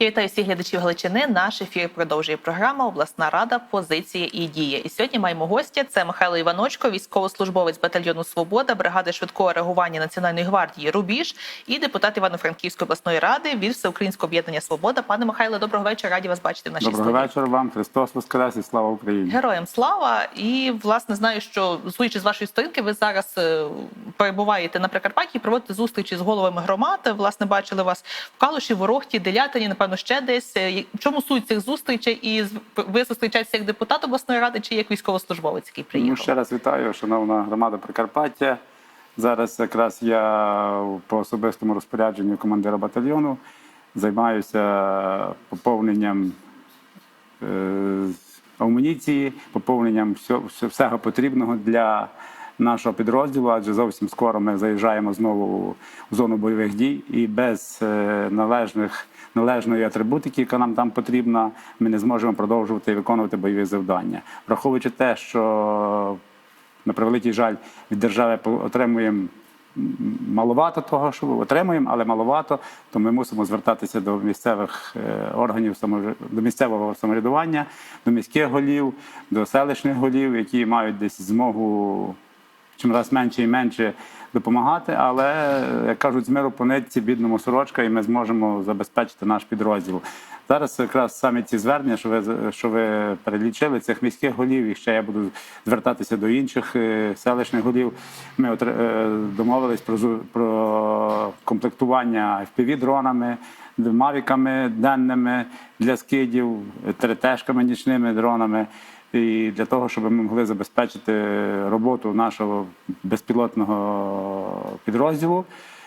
Я вітаю всіх глядачів Галичини. Наш ефір продовжує програма Обласна рада, позиції і дії. І сьогодні маємо гостя. Це Михайло Іваночко, військовослужбовець батальйону Свобода, бригади швидкого реагування Національної гвардії Рубіж і депутат Івано-Франківської обласної ради від Всеукраїнського об'єднання Свобода. Пане Михайло, доброго вечора. Раді вас бачити в нашій Доброго студії. вечора вам, Христос Воскрес і слава Україні. Героям слава! І власне знаю, що судячи з вашої сторінки, ви зараз е, перебуваєте на Прикарпатті, проводите зустрічі з головами громад. Власне, бачили вас в Калуші, Ворохті, Делятині, напевно, ще десь. Е, В чому суть цих зустрічей? І ви зустрічаєтеся як депутат обласної ради чи як військовослужбовець, який Ну, ще раз вітаю, шановна громада Прикарпаття. Зараз якраз я по особистому розпорядженню командира батальйону займаюся поповненням е, амуніції, поповненням всього, всього потрібного для нашого підрозділу, адже зовсім скоро ми заїжджаємо знову в зону бойових дій і без е, належних. Належної атрибутики, яка нам там потрібна, ми не зможемо продовжувати виконувати бойові завдання, враховуючи те, що на превеликий жаль від держави отримуємо маловато того, що отримуємо, але маловато, то ми мусимо звертатися до місцевих е, органів до місцевого самоврядування, до міських голів, до селищних голів, які мають десь змогу чим раз менше і менше допомагати. Але як кажуть, з миру по нитці бідному сорочка, і ми зможемо забезпечити наш підрозділ. Зараз якраз саме ці звернення, що ви що ви перелічили, цих міських голів, і ще я буду звертатися до інших е, селищних голів. Ми е, домовились про про комплектування fpv дронами мавіками денними для скидів, ТРТшками нічними дронами. І для того, щоб ми могли забезпечити роботу нашого безпілотного підрозділу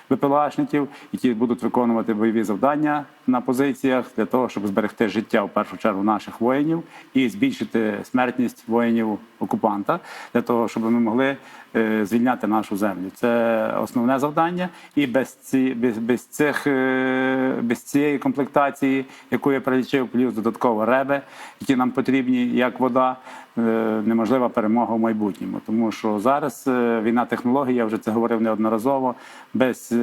БПЛАшників, які будуть виконувати бойові завдання на позиціях для того, щоб зберегти життя в першу чергу наших воїнів і збільшити смертність воїнів окупанта, для того, щоб ми могли е, звільняти нашу землю. Це основне завдання, і без ці без, без цих е, без цієї комплектації, яку я перелічив, плюс додатково реби, які нам потрібні, як вода. е, Неможлива перемога в майбутньому, тому що зараз війна технологій, я вже це говорив неодноразово. Без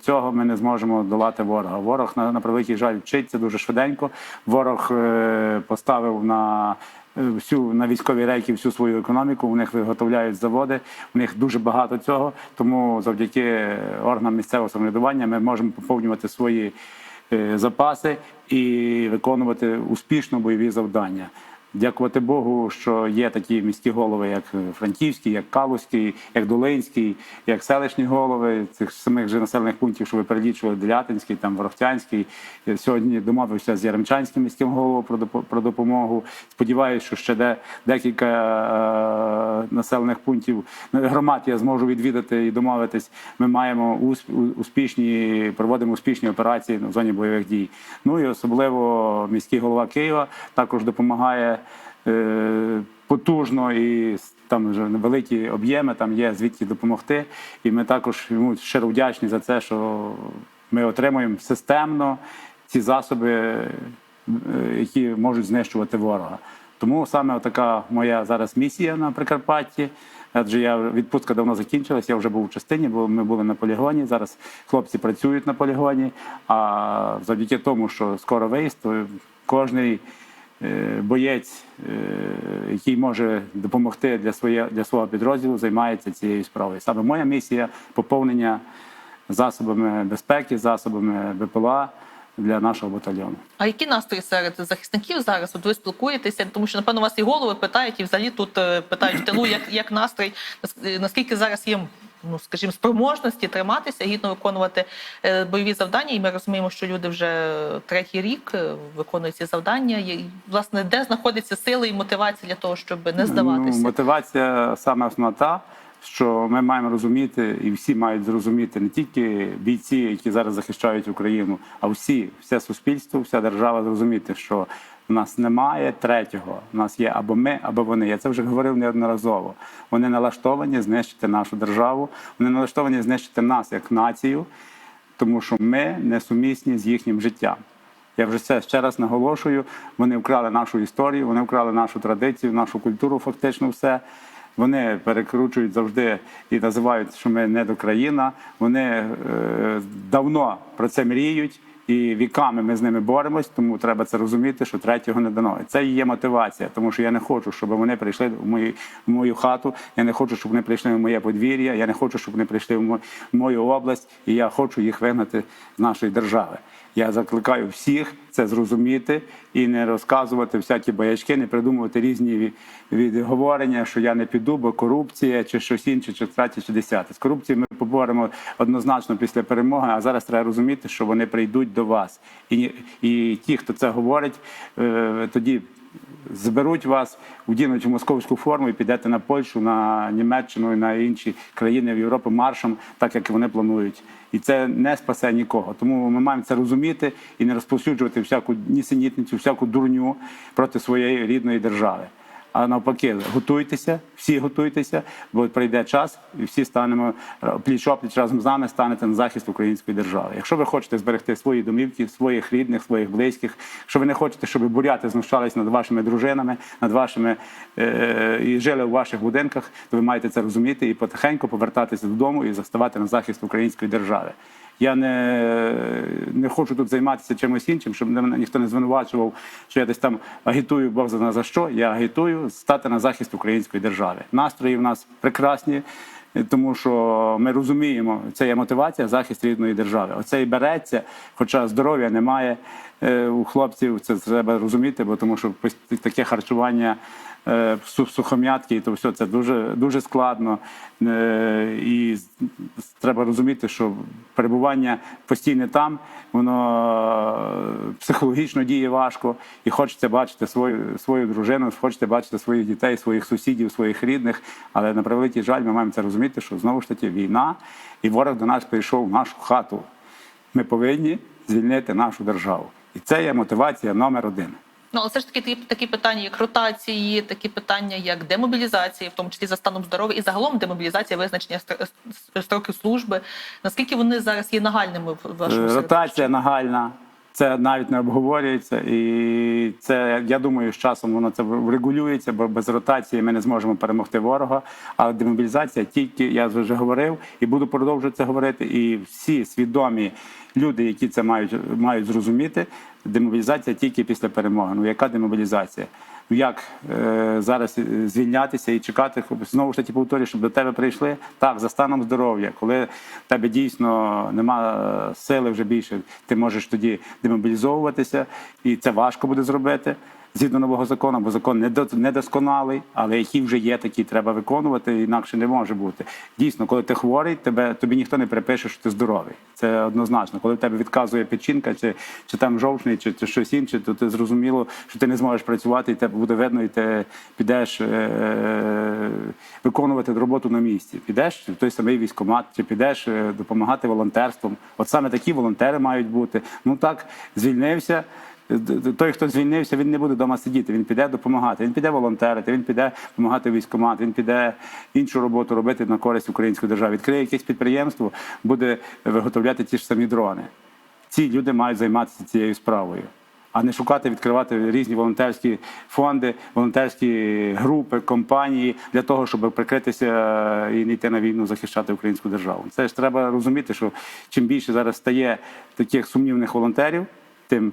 цього ми не зможемо долати ворога. Ворог на, на превеликий жаль вчиться дуже швиденько. Ворог е, поставив на е, всю на військові рейки всю свою економіку. У них виготовляють заводи. У них дуже багато цього. Тому завдяки органам місцевого самоврядування ми можемо поповнювати свої е, запаси і виконувати успішно бойові завдання. Дякувати Богу, що є такі міські голови, як Франківський, як Калузький, як Долинський, як селищні голови цих самих же населених пунктів, що ви перелічували, Делятинський, там Ворохтянський. Сьогодні домовився з Яремчанським міським головою про допо- про допомогу. Сподіваюся, що ще де декілька е, населених пунктів ну, громад я зможу відвідати і домовитись. Ми маємо усп- успішні, проводимо успішні операції в зоні бойових дій. Ну і особливо міський голова Києва також допомагає е, потужно і там вже великі об'єми, там є звідки допомогти. І ми також йому щиро вдячні за це, що ми отримуємо системно ці засоби, е, які можуть знищувати ворога. Тому саме така моя зараз місія на Прикарпатті. Адже я відпустка давно закінчилась, я вже був у частині, бо ми були на полігоні. Зараз хлопці працюють на полігоні. А завдяки тому, що скоро виїзд, то кожний е, боєць, е, який може допомогти для своє, для свого підрозділу, займається цією справою. Саме моя місія поповнення засобами безпеки, засобами БПЛА для нашого батальйону. А які настрої серед захисників зараз? От ви спілкуєтеся, тому що напевно вас і голови питають, і взагалі тут е, питають в тилу, як, як настрій, Нас- е, наскільки зараз є. Ну, скажімо, спроможності триматися, гідно виконувати е, бойові завдання, і ми розуміємо, що люди вже третій рік е, виконують ці завдання. І, власне, де знаходяться сили і мотивація для того, щоб не здаватися? Ну, мотивація саме основна та, що ми маємо розуміти, і всі мають зрозуміти не тільки бійці, які зараз захищають Україну, а всі, все суспільство, вся держава зрозуміти, що в нас немає третього. У нас є або ми, або вони. Я це вже говорив неодноразово. Вони налаштовані знищити нашу державу, вони налаштовані знищити нас як націю, тому що ми несумісні з їхнім життям. Я вже це ще раз наголошую. Вони вкрали нашу історію, вони вкрали нашу традицію, нашу культуру, фактично все. Вони перекручують завжди і називають, що ми не до країна. Вони е, давно про це мріють І віками ми з ними боремось, тому треба це розуміти, що третього не дано. Це і є мотивація, тому що я не хочу, щоб вони прийшли в мою, в мою хату. Я не хочу, щоб вони прийшли в моє подвір'я. Я не хочу, щоб вони прийшли в мо- в мою область. І я хочу їх вигнати з нашої держави. Я закликаю всіх це зрозуміти і не розказувати всякі боячки, не придумувати різні відговорення, що я не піду, бо корупція чи щось інше, чи третє, чи десяте. З корупцією ми поборемо однозначно після перемоги. А зараз треба розуміти, що вони прийдуть до вас. І, і ті, хто це говорить, е, тоді зберуть вас, вдінуть в московську форму і підете на Польщу, на Німеччину і на інші країни в Європі маршем, так як вони планують. І це не спасе нікого. Тому ми маємо це розуміти і не розповсюджувати всяку нісенітницю, всяку дурню проти своєї рідної держави. А навпаки, готуйтеся, всі готуйтеся, бо прийде час, і всі станемо пліч опліч разом з нами станете на захист української держави. Якщо ви хочете зберегти свої домівки, своїх рідних, своїх близьких, якщо ви не хочете, щоб буряти знущались над вашими дружинами, над вашими е- і жили у ваших будинках, то ви маєте це розуміти і потихеньку повертатися додому і заставати на захист української держави. Я не, не хочу тут займатися чимось іншим, щоб мене ніхто не звинувачував, що я десь там агітую Бог знає за що. Я агітую стати на захист української держави. Настрої в нас прекрасні, тому що ми розуміємо, це є мотивація, захист рідної держави. Оце і береться, хоча здоров'я немає е, у хлопців. Це треба розуміти, бо тому що таке харчування. Е, су- Сухом'ятки, то все це дуже дуже складно. Е, І треба розуміти, що перебування постійне там, воно е, психологічно діє важко, і хочеться бачити свою свою дружину, хочеться бачити своїх дітей, своїх сусідів, своїх рідних. Але на превеликий жаль, ми маємо це розуміти, що знову ж таки війна, і ворог до нас прийшов в нашу хату. Ми повинні звільнити нашу державу. І це є мотивація номер один. Ну, але все ж таки такі, такі питання, як ротації, такі питання, як демобілізація, в тому числі за станом здоров'я, і загалом демобілізація, визначення стр- строків служби. Наскільки вони зараз є нагальними в вашому Е. Ротація нагальна. Це навіть не обговорюється, і це я думаю, з часом воно це врегулюється, бо без ротації ми не зможемо перемогти ворога. А демобілізація тільки я вже говорив і буду продовжувати це говорити. І всі свідомі люди, які це мають мають зрозуміти, демобілізація тільки після перемоги. Ну яка демобілізація? Ну як е, зараз е, звільнятися і чекати, знову ж таки повторюю, щоб до тебе прийшли так за станом здоров'я, коли тебе дійсно нема е, сили вже більше, ти можеш тоді демобілізовуватися, і це важко буде зробити. Згідно нового закону, бо закон недо- недосконалий, але які вже є, такі треба виконувати, інакше не може бути. Дійсно, коли ти хворий, тебе тобі ніхто не припише, що ти здоровий. Це однозначно. Коли в тебе відказує печінка, чи, чи там жовчний, чи, чи щось інше, то ти зрозуміло, що ти не зможеш працювати, і тебе буде видно, і ти підеш е- виконувати роботу на місці. Підеш в той самий військкомат, чи підеш е, допомагати волонтерством. От саме такі волонтери мають бути. Ну так, звільнився. Д- Той, хто звільнився, він не буде вдома сидіти, він піде допомагати, він піде волонтерити, він піде допомагати військкомат, він піде іншу роботу робити на користь української держави. Відкриє якесь підприємство, буде виготовляти ті ж самі дрони. Ці люди мають займатися цією справою, а не шукати, відкривати різні волонтерські фонди, волонтерські групи, компанії для того, щоб прикритися і не йти на війну захищати українську державу. Це ж треба розуміти, що чим більше зараз стає таких сумнівних волонтерів, тим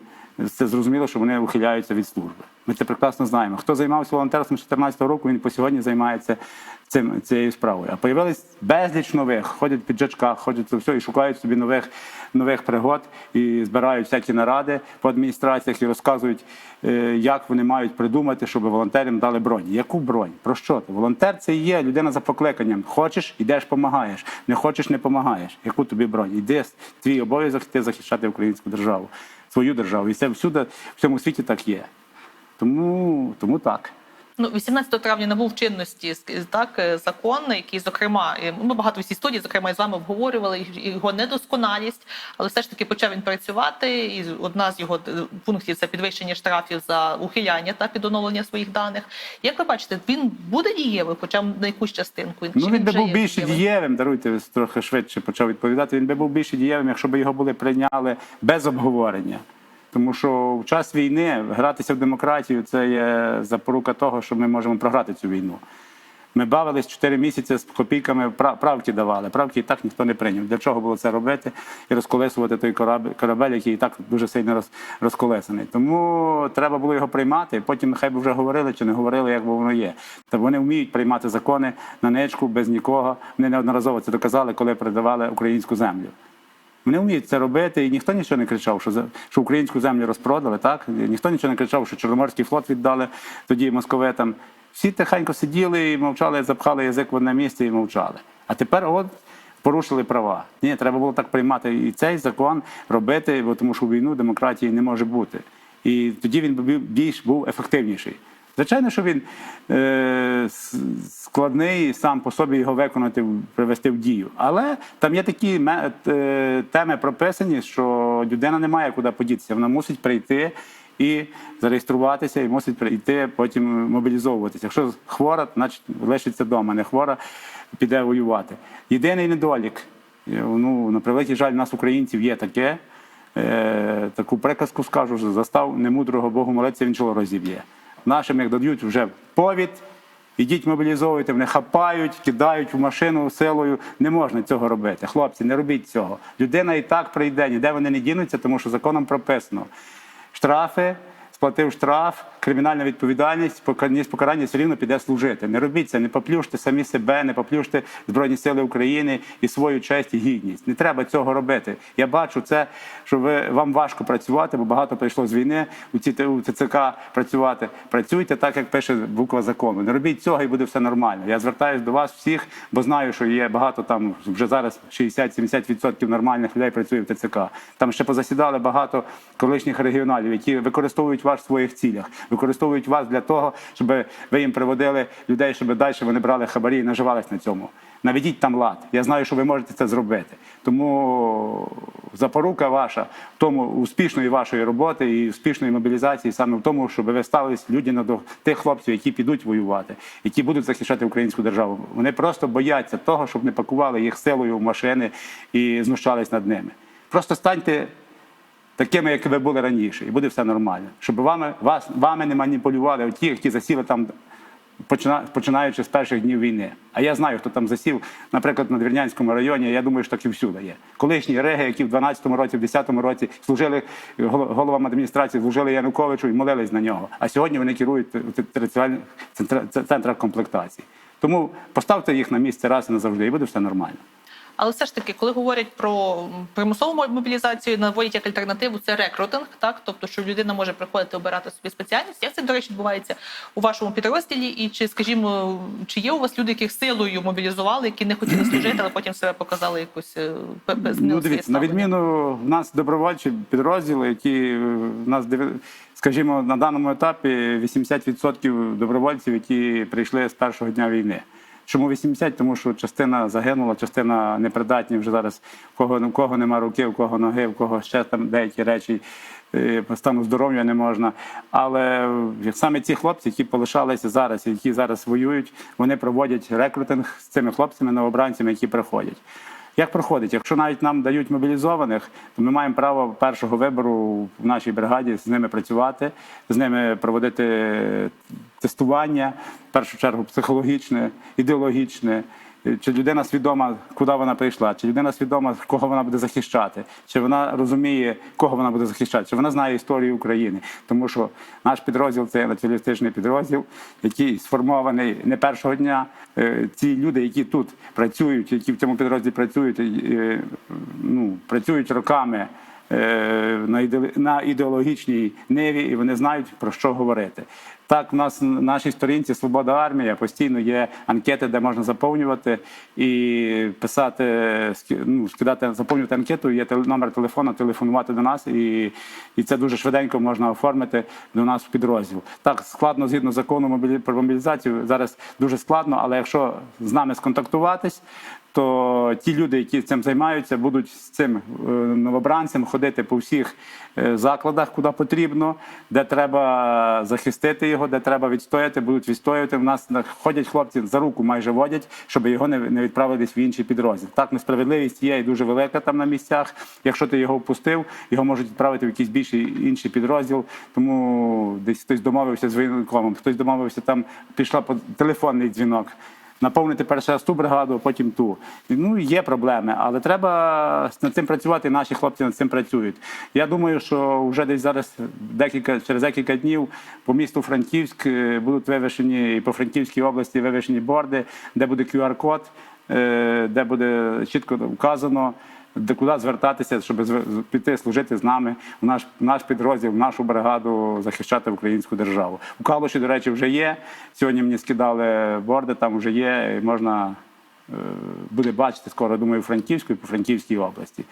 це зрозуміло, що вони ухиляються від служби. Ми це прекрасно знаємо. Хто займався волонтерством з 2014 року, він по сьогодні займається цим цією справою. А появились безліч нових, ходять в піджачках, ходять все і шукають собі нових нових пригод і збирають всякі наради по адміністраціях і розказують, е, як вони мають придумати, щоб волонтерам дали бронь. Яку бронь? Про що ти? Волонтер це є людина за покликанням. Хочеш, ідеш, помагаєш. Не хочеш, не помагаєш. Яку тобі бронь? Іди твій обов'язок ти захищати українську державу, свою державу. І це всюди в цьому світі так є. Тому, тому так. Ну, 18 травня набув чинності так е, закон, який, зокрема, е, ми багато в цій студії, зокрема, і з вами обговорювали його недосконалість, але все ж таки почав він працювати. І одна з його е, пунктів це підвищення штрафів за ухиляння та під оновлення своїх даних. Як ви бачите, він буде дієвий, хоча б на якусь частинку. Чи Ну, він би був більше дієвий? дієвим, даруйте, трохи швидше почав відповідати. Він би був більше дієвим, якщо б його були прийняли без обговорення. Тому що в час війни гратися в демократію це є запорука того, що ми можемо програти цю війну. Ми бавились 4 місяці з копійками, пра- правки давали. Правки і так ніхто не прийняв. Для чого було це робити і розколесувати той корабель, корабель який і так дуже сильно роз, розколесаний. Тому треба було його приймати. Потім нехай би вже говорили чи не говорили, як воно є. Та вони вміють приймати закони на ничку без нікого. Вони неодноразово це доказали, коли передавали українську землю. Вони вміють це робити, і ніхто нічого не кричав, що, за- що українську землю розпродали, так? Ніхто нічого не кричав, що Чорноморський флот віддали тоді московитам. Всі тихенько сиділи і мовчали, запхали язик в одне місце і мовчали. А тепер от порушили права. Ні, треба було так приймати і цей закон робити, бо тому що війну демократії не може бути. І тоді він більш був ефективніший. Звичайно, що він е, складний сам по собі його виконати, привести в дію. Але там є такі е, теми прописані, що людина не має куди подітися. Вона мусить прийти і зареєструватися, і мусить прийти потім мобілізовуватися. Якщо хвора, значить лишиться вдома. Не хвора, піде воювати. Єдиний недолік. е, Ну, на превеликий жаль, у нас українців є таке. Е, таку приказку скажу, що застав немудрого Богу молитися, він чоло розіб'є. Нашим як дають вже повід, ідіть мобілізовуйте, вони хапають, кидають в машину силою. Не можна цього робити. Хлопці, не робіть цього. Людина і так прийде, ніде вони не дінуться, тому що законом прописано. Штрафи, сплатив штраф, кримінальна відповідальність, покарання, покарання все рівно піде служити. Не робіть це, не поплюште самі себе, не поплюште Збройні Сили України і свою честь і гідність. Не треба цього робити. Я бачу це, що ви вам важко працювати, бо багато прийшло з війни у ці у ЦЦК працювати. Працюйте так, як пише буква закону. Не робіть цього і буде все нормально. Я звертаюся до вас всіх, бо знаю, що є багато там вже зараз 60-70% нормальних людей працює в ТЦК. Там ще позасідали багато колишніх регіоналів, які використовують вас в своїх цілях, використовують вас для того, щоб ви їм приводили людей, щоб далі вони брали хабарі і наживались на цьому. Наведіть там лад. Я знаю, що ви можете це зробити. Тому запорука ваша в тому успішної вашої роботи і успішної мобілізації саме в тому, щоб ви ставились людяно до тих хлопців, які підуть воювати, які будуть захищати українську державу. Вони просто бояться того, щоб не пакували їх силою в машини і знущались над ними. Просто станьте такими, як ви були раніше, і буде все нормально. Щоб вами, вас, вами не маніпулювали ті, які засіли там, починаючи з перших днів війни. А я знаю, хто там засів, наприклад, на Двірнянському районі, я думаю, що так і всюди є. Колишні реги, які в 12-му році, в 10-му році служили головам адміністрації, служили Януковичу і молились на нього. А сьогодні вони керують те- територіальним центра- центрах комплектації. Тому поставте їх на місце раз і назавжди, і буде все нормально. Але все ж таки, коли говорять про примусову мобілізацію, наводять як альтернативу це рекрутинг, так тобто, що людина може приходити обирати собі спеціальність. Як це до речі відбувається у вашому підрозділі? І чи, скажімо, чи є у вас люди, яких силою мобілізували, які не хотіли служити, але потім себе показали якусь е, Ну, дивіться, на відміну в нас добровольчі підрозділи, які е, в нас скажімо, на даному етапі 80% добровольців, які прийшли з першого дня війни. Чому 80? Тому що частина загинула, частина непридатні вже зараз. В кого в кого нема руки, в кого ноги, в кого ще там деякі речі е, по стану здоров'я не можна. Але е, саме ці хлопці, які полишалися зараз, які зараз воюють, вони проводять рекрутинг з цими хлопцями, новобранцями, які приходять. Як проходить? Якщо навіть нам дають мобілізованих, то ми маємо право першого вибору в нашій бригаді з ними працювати, з ними проводити тестування, в першу чергу психологічне, ідеологічне. Чи людина свідома, куди вона прийшла, чи людина свідома, кого вона буде захищати, чи вона розуміє, кого вона буде захищати, чи вона знає історію України. Тому що наш підрозділ це націоналістичний підрозділ, який сформований не першого дня. Е, Ці люди, які тут працюють, які в цьому підрозділі працюють, е, ну, працюють роками е, на іде- на ідеологічній ниві, і вони знають про що говорити. Так, в нас на нашій сторінці Свобода армія постійно є анкети, де можна заповнювати і писати, ну, скидати, заповнювати анкету. Є номер телефону, телефонувати до нас, і, і це дуже швиденько можна оформити до нас в підрозділ. Так складно згідно закону про мобілізацію. Зараз дуже складно, але якщо з нами сконтактуватись, то ті люди, які цим займаються, будуть з цим е, новобранцем ходити по всіх е, закладах, куди потрібно, де треба захистити його, де треба відстояти, будуть відстояти. В нас ходять хлопці за руку, майже водять, щоб його не відправили десь в інший підрозділ. Так, несправедливість є і дуже велика там на місцях. Якщо ти його впустив, його можуть відправити в якийсь більший інший підрозділ. Тому десь хтось домовився з воєнкомом, хтось домовився там, пішла по телефонний дзвінок. Наповнити перше раз ту бригаду, потім ту. Ну є проблеми, але треба над цим працювати. і Наші хлопці над цим працюють. Я думаю, що вже десь зараз декілька через декілька днів по місту Франківськ е, будуть вивішені і по Франківській області вивішені борди, де буде QR-код, де буде чітко вказано. Де куди звертатися, щоб піти служити з нами в наш наш підрозділ, в нашу бригаду захищати українську державу. У Калуші, до речі, вже є. Сьогодні мені скидали борди, там вже є. і Можна е, буде бачити скоро, думаю, Франківську і по Франківській області.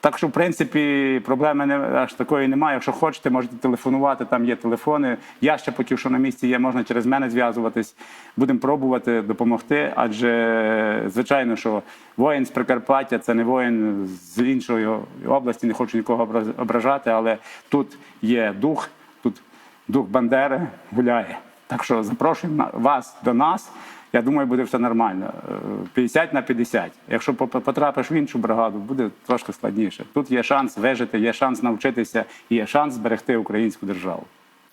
Так що, в принципі, проблеми не аж такої немає. Якщо хочете, можете телефонувати, там є телефони. Я ще поки що на місці є, можна через мене зв'язуватись. Будемо пробувати допомогти. Адже, звичайно, що воїн з Прикарпаття це не воїн з іншої області, не хочу нікого ображати, але тут є дух, тут дух Бандери гуляє. Так що запрошуємо вас до нас. Я думаю, буде все нормально. Е, 50 на 50. Якщо потрапиш в іншу бригаду, буде трошки складніше. Тут є шанс вижити, є шанс навчитися, є шанс зберегти українську державу.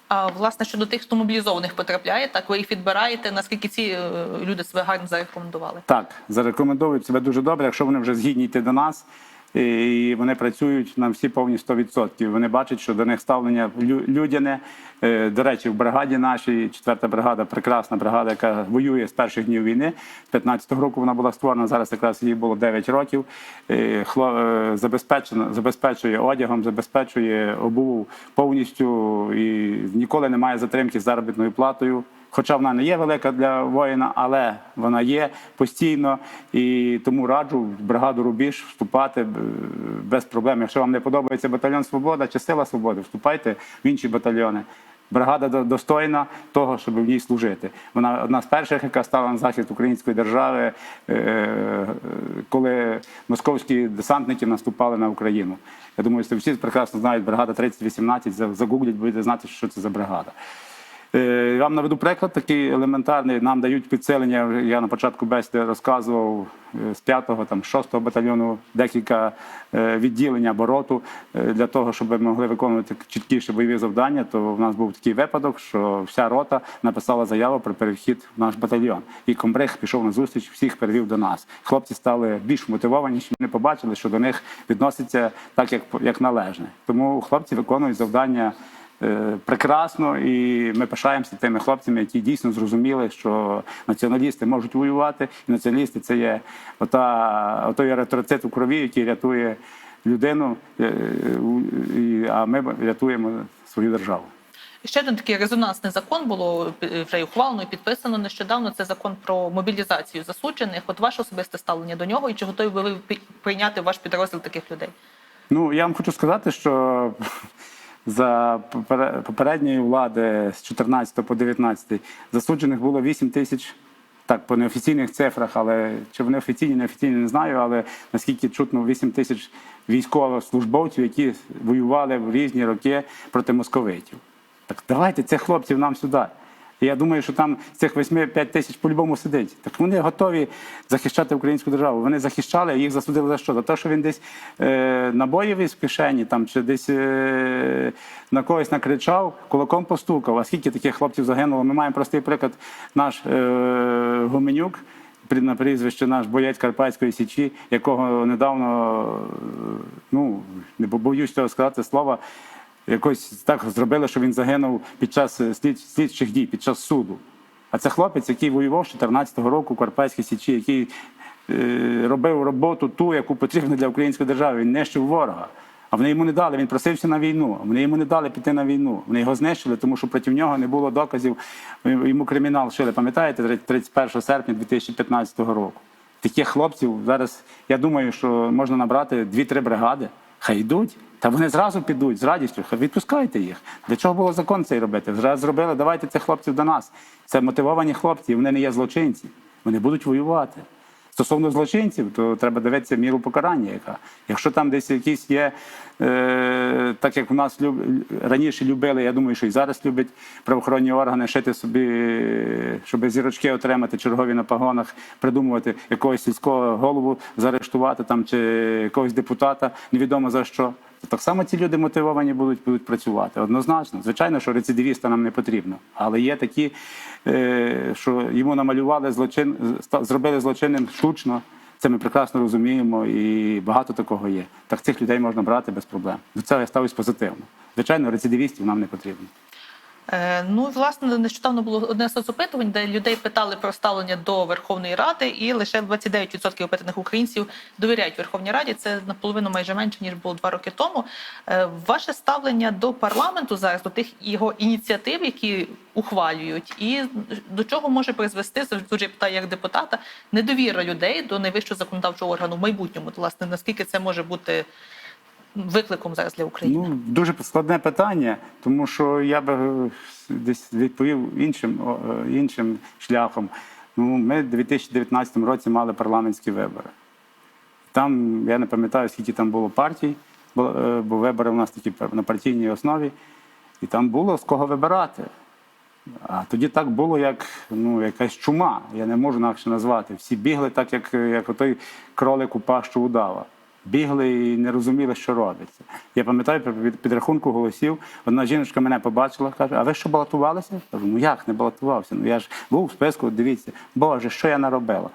А власне щодо тих, хто мобілізованих потрапляє, так ви їх відбираєте. Наскільки ці е, люди себе гарно зарекомендували? Так, зарекомендують себе дуже добре, якщо вони вже згідні йти до нас. І вони працюють на всі повні 100%. Вони бачать, що до них ставлення лю- людяне. Е, До речі, в бригаді нашій, 4 бригада, прекрасна бригада, яка воює з перших днів війни. З 15-го року вона була створена. Зараз якраз їй було 9 років. Е, е, Забезпечено, забезпечує одягом, забезпечує обув повністю і ніколи немає затримки з заробітною платою. Хоча вона не є велика для воїна, але вона є постійно. І тому раджу в бригаду Рубіж вступати е, без проблем. Якщо вам не подобається батальйон Свобода чи Сила Свободи, вступайте в інші батальйони. Бригада достойна того, щоб в ній служити. Вона одна з перших, яка стала на захист української держави, е, коли московські десантники наступали на Україну. Я думаю, що всі прекрасно знають бригада 3018, за- загуглять, будете знати, що це за бригада. Е, Я вам наведу приклад такий елементарний. Нам дають підсилення. Я на початку бесіди розказував е, з 5-го, там 6-го батальйону декілька е, відділень або роту е, для того, щоб ми могли виконувати чіткіше бойові завдання. То в нас був такий випадок, що вся рота написала заяву про перехід в наш батальйон. І комбриг пішов на зустріч, всіх перевів до нас. Хлопці стали більш мотивованіші. Вони побачили, що до них відноситься так, як як належне. Тому хлопці виконують завдання прекрасно, і ми пишаємося тими хлопцями, які дійсно зрозуміли, що націоналісти можуть воювати, і націоналісти це є ота, отой еритроцит у крові, який рятує людину, е, а ми рятуємо свою державу. Ще один такий резонансний закон було е, вже ухвалено і підписано нещодавно. Це закон про мобілізацію засуджених. От ваше особисте ставлення до нього, і чи готові ви прийняти ваш підрозділ таких людей? Ну, я вам хочу сказати, що за попередньої влади з 14 по 19 засуджених було 8 тисяч. Так, по неофіційних цифрах, але чи вони офіційні, неофіційні, не знаю. Але наскільки чутно 8 тисяч військовослужбовців, які воювали в різні роки проти московитів. Так давайте цих хлопців нам сюди. Я думаю, що там з цих 8-5 тисяч по-любому сидить. Так вони готові захищати українську державу. Вони захищали, їх засудили за що? За те, що він десь е, набоїв із в кишені там, чи десь е, на когось накричав, кулаком постукав. А скільки таких хлопців загинуло? Ми маємо простий приклад, наш е, Гуменюк. На прізвище наш боєць Карпатської Січі, якого недавно, е, ну не боюсь цього сказати слова, якось так зробили, що він загинув під час е, слід, слідчих дій, під час суду. А це хлопець, який воював з 14-го року в Карпатській Січі, який е, робив роботу ту, яку потрібно для української держави. Він нищив ворога. А вони йому не дали. Він просився на війну. Вони йому не дали піти на війну. Вони його знищили, тому що проти нього не було доказів. Йому кримінал шили. Пам'ятаєте, 31 серпня 2015 року. Таких хлопців зараз, я думаю, що можна набрати 2-3 бригади. Хай йдуть. Та вони зразу підуть з радістю. Відпускайте їх. Для чого було закон цей робити? Зразу зробили, давайте цих хлопців до нас. Це мотивовані хлопці, вони не є злочинці. Вони будуть воювати. Стосовно злочинців, то треба дивитися міру покарання, яка. Якщо там десь якісь є, е, так як у нас люб, раніше любили, я думаю, що і зараз люблять правоохоронні органи шити собі, щоб зірочки отримати чергові на погонах, придумувати якогось сільського голову, заарештувати там чи якогось депутата, невідомо за що. Так само ці люди мотивовані будуть, будуть працювати. Однозначно. Звичайно, що рецидивіста нам не потрібно. Але є такі, е, що йому намалювали злочин, зробили злочинним штучно. Це ми прекрасно розуміємо, і багато такого є. Так цих людей можна брати без проблем. До цього я ставлюсь позитивно. Звичайно, рецидивістів нам не потрібно. Е, Ну, власне, нещодавно було одне з соцопитувань, де людей питали про ставлення до Верховної Ради, і лише 29% опитаних українців довіряють Верховній Раді. Це наполовину майже менше ніж було два роки тому. Е, Ваше ставлення до парламенту зараз, до тих його ініціатив, які ухвалюють, і до чого може призвести дуже питаю як депутата недовіра людей до найвищого законодавчого органу в майбутньому. Власне, наскільки це може бути викликом зараз для України? Ну, дуже складне питання, тому що я би е, десь відповів іншим, е, іншим шляхом. Ну, ми в 2019 році мали парламентські вибори. Там, я не пам'ятаю, скільки там було партій, бо, е, бо вибори у нас такі на партійній основі, і там було з кого вибирати. А тоді так було, як ну, якась чума. Я не можу інакше назвати. Всі бігли так, як, як отой кролик у пащу удава. Бігли і не розуміли, що робиться. Я пам'ятаю, під- підрахунку голосів, одна жіночка мене побачила, каже: А ви що балотувалися? Я Кажу, ну як не балотувався? Ну я ж був у списку, дивіться, Боже, що я наробила?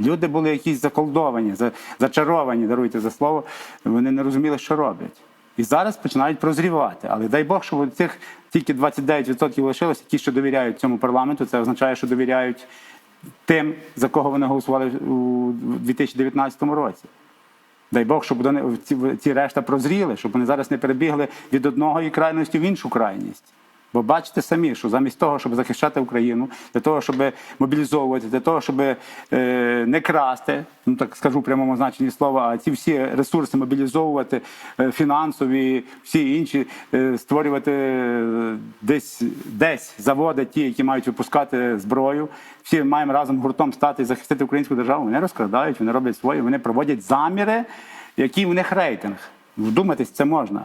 Люди були якісь заколдовані, за- зачаровані, даруйте за слово, вони не розуміли, що роблять. І зараз починають прозрівати. Але дай Бог, щоб цих тільки 29% лишилось, ті, що довіряють цьому парламенту. Це означає, що довіряють тим, за кого вони голосували у 2019 році. Дай Бог, щоб вони ці, ці решта прозріли, щоб вони зараз не перебігли від одної крайності в іншу крайність. Бо бачите самі, що замість того, щоб захищати Україну, для того, щоб мобілізовувати, для того, щоб е, не красти, ну так скажу в прямому значенні слова, а ці всі ресурси мобілізовувати, е, фінансові, всі інші, е, створювати е, десь, десь заводи, ті, які мають випускати зброю. Всі маємо разом гуртом стати і захистити українську державу. Вони розкрадають, вони роблять своє, вони проводять заміри, який в них рейтинг. Вдуматись, це можна.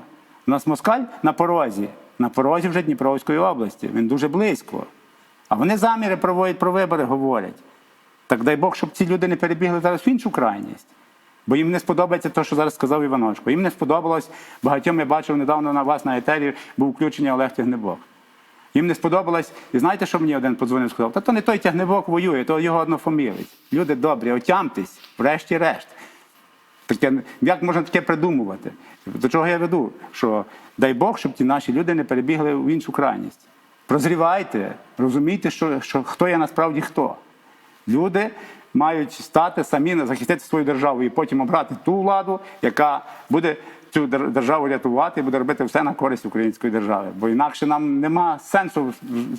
У нас москаль на порозі, на порозі вже Дніпровської області. Він дуже близько. А вони заміри проводять про вибори, говорять. Так дай Бог, щоб ці люди не перебігли зараз в іншу крайність. Бо їм не сподобається те, що зараз сказав Іваночко. Їм не сподобалось, багатьом я бачив недавно на вас на етері був включений Олег Тягнебок. Їм не сподобалось, і знаєте, що мені один подзвонив сказав? Та то не той тягнебок воює, то його однофамілець. Люди добрі, отямтесь, врешті-решт. Таке, як можна таке придумувати? До чого я веду? Що дай Бог, щоб ті наші люди не перебігли в іншу крайність. Прозрівайте, розумійте, що, що хто є насправді хто. Люди мають стати самі захистити свою державу і потім обрати ту владу, яка буде цю державу рятувати і буде робити все на користь української держави. Бо інакше нам нема сенсу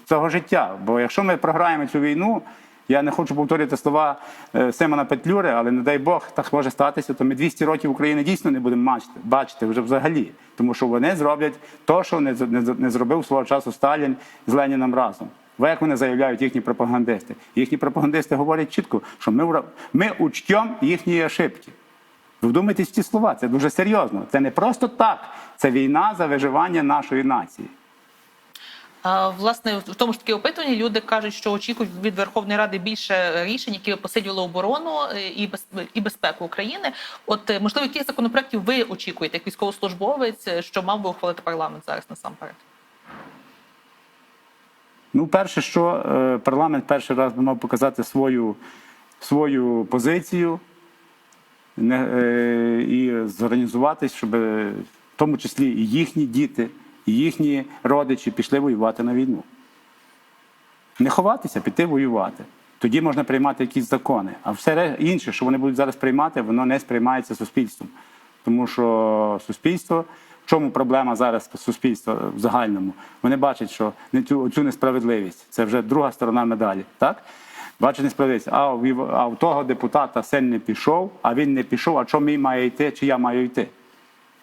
цього життя. Бо якщо ми програємо цю війну, я не хочу повторювати слова е, Симона Петлюри, але не дай Бог, так може статися, то ми 200 років України дійсно не будемо бачити, вже взагалі. Тому що вони зроблять те, що не, зробив свого часу Сталін з Леніном разом. Ви як вони заявляють їхні пропагандисти? Їхні пропагандисти говорять чітко, що ми, ми учтем їхні ошибки. Ви вдумайтесь в ці слова, це дуже серйозно. Це не просто так. Це війна за виживання нашої нації. Власне, в тому ж таки опитуванні люди кажуть, що очікують від Верховної Ради більше рішень, які посилювали оборону е, і безпеку України. От е, можливо, яких законопроєктів ви очікуєте як військовослужбовець, е, що мав би ухвалити парламент зараз насамперед? Ну, перше, що е, парламент перший раз би мав показати свою, свою позицію не, е, і зорганізуватись, щоб е, в тому числі і їхні діти, їхні родичі пішли воювати на війну. Не ховатися, піти воювати. Тоді можна приймати якісь закони. А все інше, що вони будуть зараз приймати, воно не сприймається суспільством. Тому що суспільство, в чому проблема зараз суспільства в загальному? Вони бачать, що не цю, цю несправедливість. Це вже друга сторона медалі. Так? Бачать несправедливість. А а в того депутата син не пішов, а він не пішов, а чому мій має йти, чи я маю йти?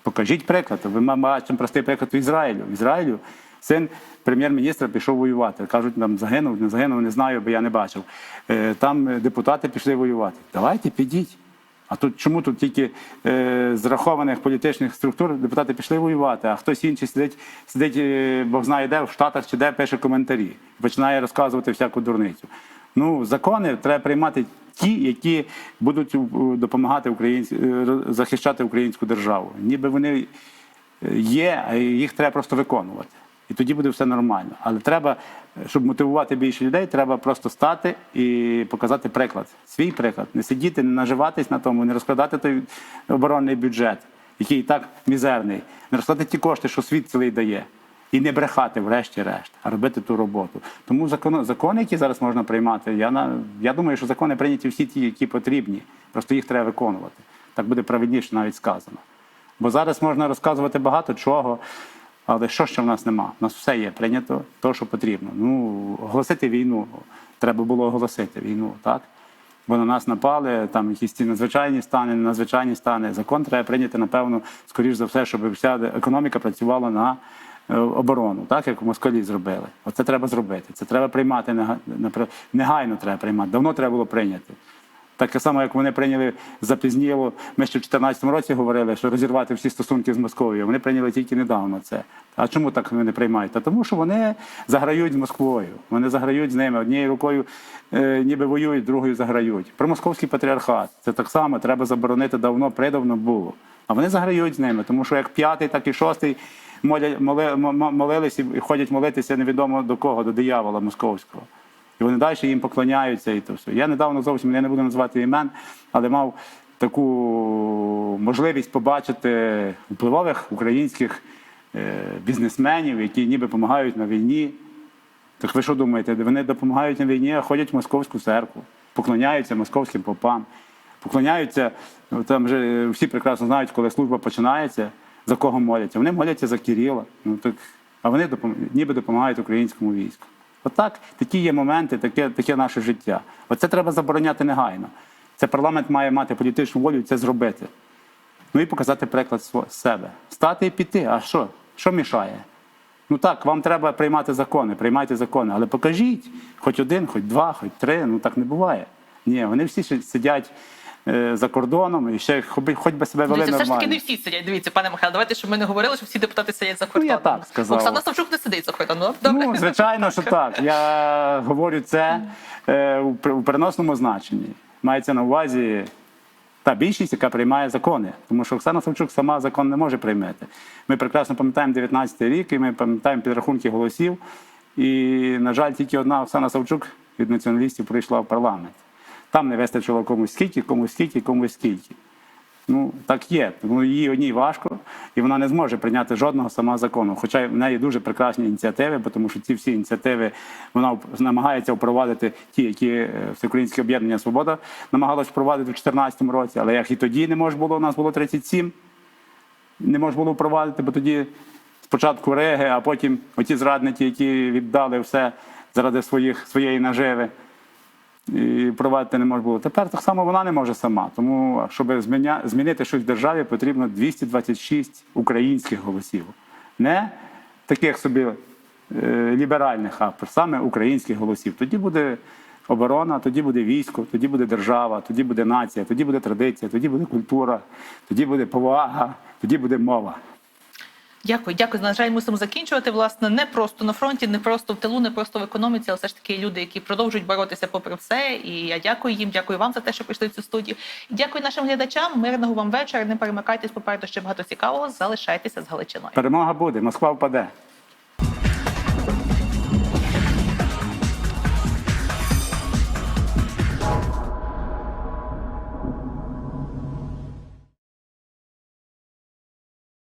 Покажіть приклад. Ви ма- бачимо простий приклад в Ізраїлю. В Ізраїлю син прем'єр-міністра пішов воювати. Кажуть, там загинув, не загинув, не знаю, бо я не бачив. Е, Там е, депутати пішли воювати. Давайте підіть. А тут чому тут тільки е, з рахованих політичних структур депутати пішли воювати, а хтось інший сидить, сидить, е, знає де, в Штатах чи де пише коментарі, починає розказувати всяку дурницю. Ну, закони треба приймати ті, які будуть е, допомагати українсь... е, захищати українську державу. Ніби вони є, а їх треба просто виконувати. І тоді буде все нормально. Але треба, щоб мотивувати більше людей, треба просто стати і показати приклад, свій приклад. Не сидіти, не наживатись на тому, не розкладати той оборонний бюджет, який і так мізерний, не розкладати ті кошти, що світ цілий дає. І не брехати, врешті-решт, а робити ту роботу. Тому закони, закони, які зараз можна приймати, я, на, я думаю, що закони прийняті всі ті, які потрібні. Просто їх треба виконувати. Так буде правильніше навіть сказано. Бо зараз можна розказувати багато чого, але що ще в нас нема? У нас все є прийнято, то, що потрібно. Ну, оголосити війну. Треба було оголосити війну, так? Бо на нас напали, там якісь ці надзвичайні стани, надзвичайні стани. Закон треба прийняти, напевно, скоріш за все, щоб вся економіка працювала на оборону, так як Москалі зробили. Оце треба зробити. Це треба приймати нега- негайно треба приймати. Давно треба було прийняти. Так само, як вони прийняли запізніло. Ми ще в 2014 році говорили, що розірвати всі стосунки з Московією. Вони прийняли тільки недавно це. А чому так вони не приймають? Та тому, що вони заграють з Москвою. Вони заграють з ними. Однією рукою е, ніби воюють, другою заграють. Про московський патріархат це так само треба заборонити давно, придавно було. А вони заграють з ними, тому що як п'ятий, так і шостий моля, моли, м- м- молились і ходять молитися невідомо до кого, до диявола московського. І вони далі їм поклоняються і то все. Я недавно зовсім я не буду називати імен, але мав таку можливість побачити впливових українських е, бізнесменів, які ніби допомагають на війні. Так ви що думаєте, вони допомагають на війні, а ходять в московську церкву, поклоняються московським попам, поклоняються, ну, там же е, всі прекрасно знають, коли служба починається, за кого моляться. Вони моляться за Кирила. Ну, так, а вони допом... ніби допомагають українському війську. Отак, такі є моменти, таке, таке наше життя. Оце треба забороняти негайно. Це парламент має мати політичну волю це зробити. Ну і показати приклад себе. Стати і піти. А що? Що мішає? Ну так, вам треба приймати закони, приймайте закони, але покажіть хоч один, хоч два, хоч три. Ну так не буває. Ні, вони всі сидять за кордоном і ще хоч би- хоч би себе вели Дивіться, все ж таки не всі сидять. Дивіться, пане Михайло, давайте, щоб ми не говорили, що всі депутати сидять за кордоном. я так сказав. Оксана Савчук не сидить за кордоном. Добре. Ну, звичайно, що так. Я говорю це е, у пер- переносному значенні. Мається на увазі та більшість, яка приймає закони. Тому що Оксана Савчук сама закон не може приймати. Ми прекрасно пам'ятаємо 19 рік, і ми пам'ятаємо підрахунки голосів. І, на жаль, тільки одна Оксана Савчук від націоналістів прийшла в парламент. Там не вистачило комусь скільки, комусь скільки, комусь скільки. Ну, так є. Тому їй одній важко, і вона не зможе прийняти жодного сама закону. Хоча в неї дуже прекрасні ініціативи, тому що ці всі ініціативи вона намагається впровадити ті, які е, Всеукраїнське об'єднання Свобода намагалось впровадити в 2014 році, але як і тоді не може було, у нас було 37, не може було впровадити, бо тоді спочатку реги, а потім оті зрадники, які віддали все заради своїх, своєї наживи і впровадити не може було. Тепер так само вона не може сама. Тому, щоб зміня- змінити щось в державі, потрібно 226 українських голосів. Не таких собі е, ліберальних, а саме українських голосів. Тоді буде оборона, тоді буде військо, тоді буде держава, тоді буде нація, тоді буде традиція, тоді буде культура, тоді буде повага, тоді буде мова. Дякую, дякую. На жаль, мусимо закінчувати. Власне, не просто на фронті, не просто в тилу, не просто в економіці, але все ж таки люди, які продовжують боротися попри все. І я дякую їм, дякую вам за те, що прийшли в цю студію. Дякую нашим глядачам. Мирного вам вечора. Не перемикайтесь попереду ще багато цікавого. Залишайтеся з Галичиною. Перемога буде, Москва впаде.